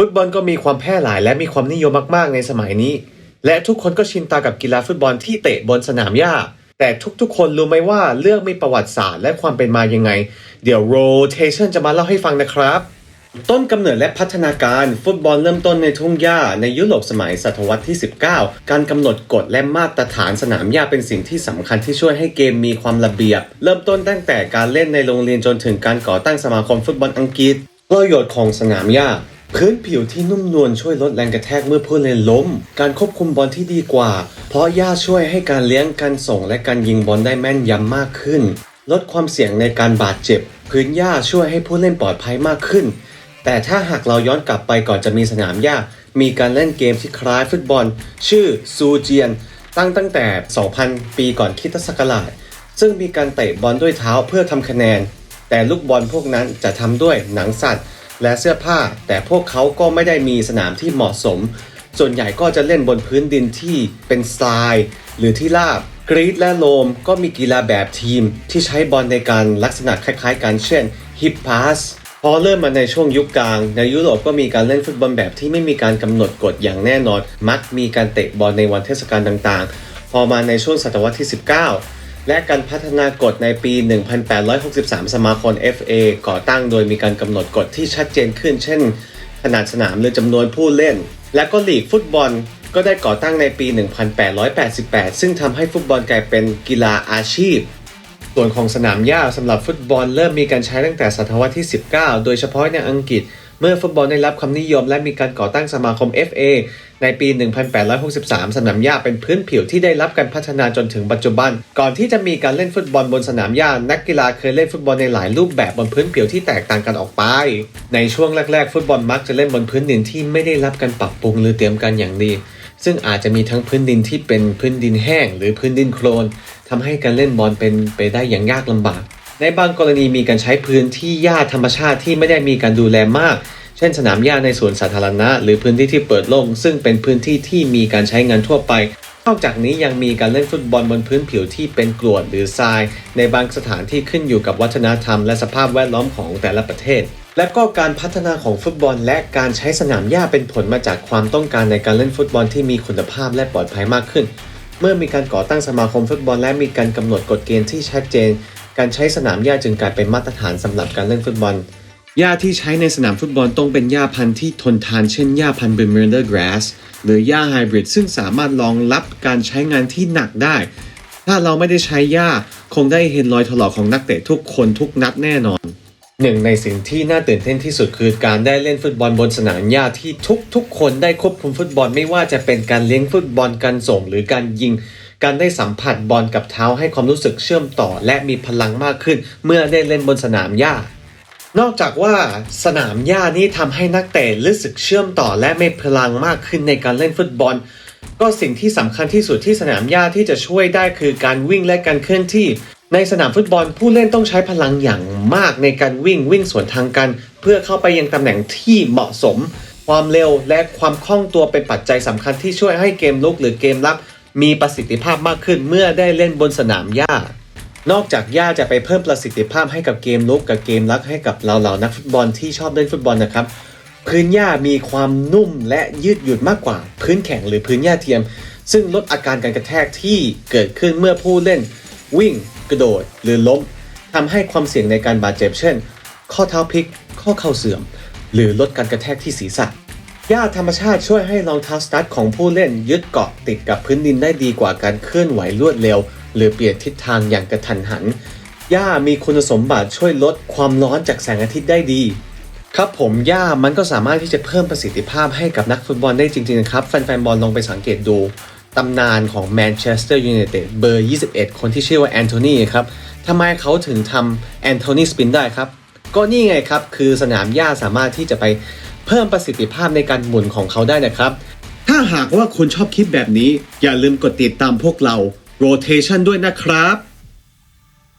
ฟุตบอลก็มีความแพร่หลายและมีความนิยมมาก ๆ ในสมัยนี้ และทุกคนก็ชินตากับกีฬาฟุตบอลที่เตะบนสนามหญ้า แต่ทุกๆ คนรู้ไหมว่าเรื่องมีประวัติศาสตร์และความเป็นมายังไง เดี๋ยว rotation จะมาเล่าให้ฟังนะครับ ต้นกำเนิดและพัฒนาการฟุตบอลเริ่มต้นในทุ่งหญ้าในยุโรปสมัยศตวรรษที่ 19 การกำหนดกฎและมาตรฐานสนามหญ้าเป็นสิ่งที่สำคัญที่ช่วยให้เกมมีความระเบียบ เริ่มต้นตั้งแต่การเล่นในโรงเรียนจนถึงการก่อตั้งสมาคมฟุตบอลอังกฤษประโยชน์ของสนามหญ้า พื้นผิวที่นุ่มนวลช่วยลดแรงกระแทกเมื่อผู้เล่นล้ม การควบคุมบอลที่ดีกว่า เพราะหญ้าช่วยให้การเลี้ยงการส่งและการยิงบอลได้แม่นยำมากขึ้น ลดความเสี่ยงในการบาดเจ็บ พื้นหญ้าช่วยให้ผู้เล่นปลอดภัยมากขึ้น แต่ถ้าหากเราย้อนกลับไปก่อนจะมีสนามหญ้า มีการเล่นเกมที่คล้ายฟุตบอล ชื่อซูเจียน ตั้งตั้งแต่ 2,000 ปีก่อนคริสตศักราช ซึ่งมีการเตะบอลด้วยเท้าเพื่อทำคะแนน แต่ลูกบอลพวกนั้นจะทำด้วยหนังสัตว์ และเสื้อผ้า แต่พวกเขาก็ไม่ได้มีสนามที่เหมาะสม ส่วนใหญ่ก็จะเล่นบนพื้นดินที่เป็นทราย หรือที่ราบกรีซและโรมก็มีกีฬาแบบทีมที่ใช้บอลในการลักษณะคล้ายๆกันเช่นฮิปพาสพอเริ่มมาในช่วงยุคกลาง ในยุโรปก็มีการเล่นฟุตบอลแบบที่ไม่มีการกำหนดกฎอย่างแน่นอน มักมีการเตะบอลในวันเทศกาลต่างๆ พอมาในช่วงศตวรรษที่ 19 และการพัฒนากฎในปี 1863 สมาคม FA ก่อตั้งโดยมีการกำหนดกฎที่ชัดเจนขึ้น เช่น ขนาดสนามหรือจำนวนผู้เล่น และก็ลีกฟุตบอลก็ได้ก่อตั้งในปี 1888 ซึ่งทำให้ฟุตบอลกลายเป็นกีฬาอาชีพ ส่วนของสนามหญ้าสำหรับฟุตบอลเริ่มมีการใช้ตั้งแต่ศตวรรษที่ 19 โดยเฉพาะในอังกฤษ เมื่อฟุตบอลได้รับความนิยมและมีการก่อตั้งสมาคม FA ในปี 1863 สนามหญ้าเป็นพื้นผิวที่ได้รับการพัฒนาจนถึงปัจจุบัน ก่อนที่จะมีการเล่นฟุตบอลบนสนามหญ้า นักกีฬาเคยเล่นฟุตบอลในหลายรูปแบบบนพื้นผิวที่แตกต่างกันออกไป ในช่วงแรกๆ ฟุตบอลมักจะเล่นบนพื้นดินที่ไม่ได้รับการปรับปรุงหรือเตรียมการอย่างดี ซึ่งอาจจะมีทั้งพื้นดินที่เป็นพื้นดินแห้ง หรือพื้นดินโคลนทำให้การเล่นบอลเป็นไปได้อย่างยากลำบาก ในบางกรณีมีการใช้พื้นที่หญ้าธรรมชาติที่ไม่ได้มีการดูแลมาก เช่นสนามหญ้าในสวนสาธารณะ หรือพื้นที่ที่เปิดโล่งซึ่งเป็นพื้นที่ที่มีการใช้งานทั่วไป นอกจากนี้ยังมีการเล่นฟุตบอลบนพื้นผิวที่เป็นกรวดหรือทราย ในบางสถานที่ขึ้นอยู่กับวัฒนธรรม และสภาพแวดล้อมของแต่ละประเทศ และก็การพัฒนาของฟุตบอล และการใช้สนามหญ้าเป็นผลมาจากความต้องการในการเล่นฟุตบอลที่มีคุณภาพและปลอดภัยมากขึ้น เมื่อมีการก่อตั้งสมาคมฟุตบอล และมีการกำหนดกฎเกณฑ์ที่ชัดเจน การใช้สนามหญ้าจึงกลายเป็นมาตรฐานสำหรับการเล่นฟุตบอลหญ้าที่ใช้ในสนามฟุตบอลต้องเป็นหญ้าพันธุ์ที่ทนทานเช่นหญ้าพันธุ์ Bermuda grass หรือหญ้าไฮบริดซึ่งสามารถรองรับการใช้งานที่หนักได้ ถ้าเราไม่ได้ใช้หญ้าคงได้เห็นรอยถลอกของนักเตะทุกคนทุกนัดแน่นอน หนึ่งในสิ่งที่น่าตื่นเต้นที่สุดคือการได้เล่นฟุตบอลบนสนามหญ้าที่ทุกๆ คนได้ควบคุมฟุตบอลไม่ว่าจะเป็นการเลี้ยงฟุตบอลการส่งหรือการยิง การได้สัมผัสบอลกับเท้าให้ความรู้สึกเชื่อมต่อ และมีพลังมากขึ้น เมื่อได้เล่นบนสนามหญ้านอกจากว่าสนามหญ้านี้ทำให้นักเตะรู้สึกเชื่อมต่อ และมีพลังมากขึ้นในการเล่นฟุตบอล ก็สิ่งที่สำคัญที่สุดที่สนามหญ้าที่จะช่วยได้คือการวิ่งและการเคลื่อนที่ ในสนามฟุตบอลผู้เล่นต้องใช้พลังอย่างมากในการวิ่งวิ่งสวนทางกัน เพื่อเข้าไปยังตำแหน่งที่เหมาะสม ความเร็วและความคล่องตัวเป็นปัจจัยสำคัญที่ช่วยให้เกมลุกหรือเกมรับ มีประสิทธิภาพมากขึ้นเมื่อได้เล่นบนสนามหญ้า นอกจากย่าจะไปเพิ่มประสิทธิภาพให้กับเกมลุกกับเกมรักให้กับเราเหล่านักฟุตบอลที่ชอบเล่นฟุตบอลนะครับพื้นหญ้ามีความนุ่มและยืดหยุ่นมากกว่า พื้นแข็งหรือพื้นหญ้าเทียม ซึ่งลดอาการการกระแทกที่เกิดขึ้นเมื่อผู้เล่นวิ่ง กระโดด หรือล้มทำให้ความเสี่ยงในการบาดเจ็บเช่น ข้อเท้าพลิก ข้อเข่าเสื่อม หรือลดการกระแทกที่ศีรษะหญ้าธรรมชาติช่วยให้รองเท้าสตั๊ดของผู้เล่นยึดเกาะติดกับพื้นดินได้ดีกว่าการเคลื่อนไหวรวดเร็ว หรือเปลี่ยนทิศทางอย่างกระทันหันหญ้ามีคุณสมบัติช่วยลดความร้อนจากแสงอาทิตย์ได้ดี ครับผมหญ้ามันก็สามารถที่จะเพิ่มประสิทธิภาพให้กับนักฟุตบอลได้จริงๆนะครับ แฟนๆบอลลองไปสังเกตดู ตำนานของแมนเชสเตอร์ยูไนเต็ดเบอร์ 21 คนที่ชื่อว่าแอนโทนีครับทำไมเขาถึงทำแอนโทนีสปินได้ครับ ก็นี่ไงครับ คือสนามหญ้าสามารถที่จะไปเพิ่มประสิทธิภาพในการหมุนของเขาได้นะครับ ถ้าหากว่าคุณชอบคลิปแบบนี้ อย่าลืมกดติดตามพวกเรา Rotation ด้วยนะครับ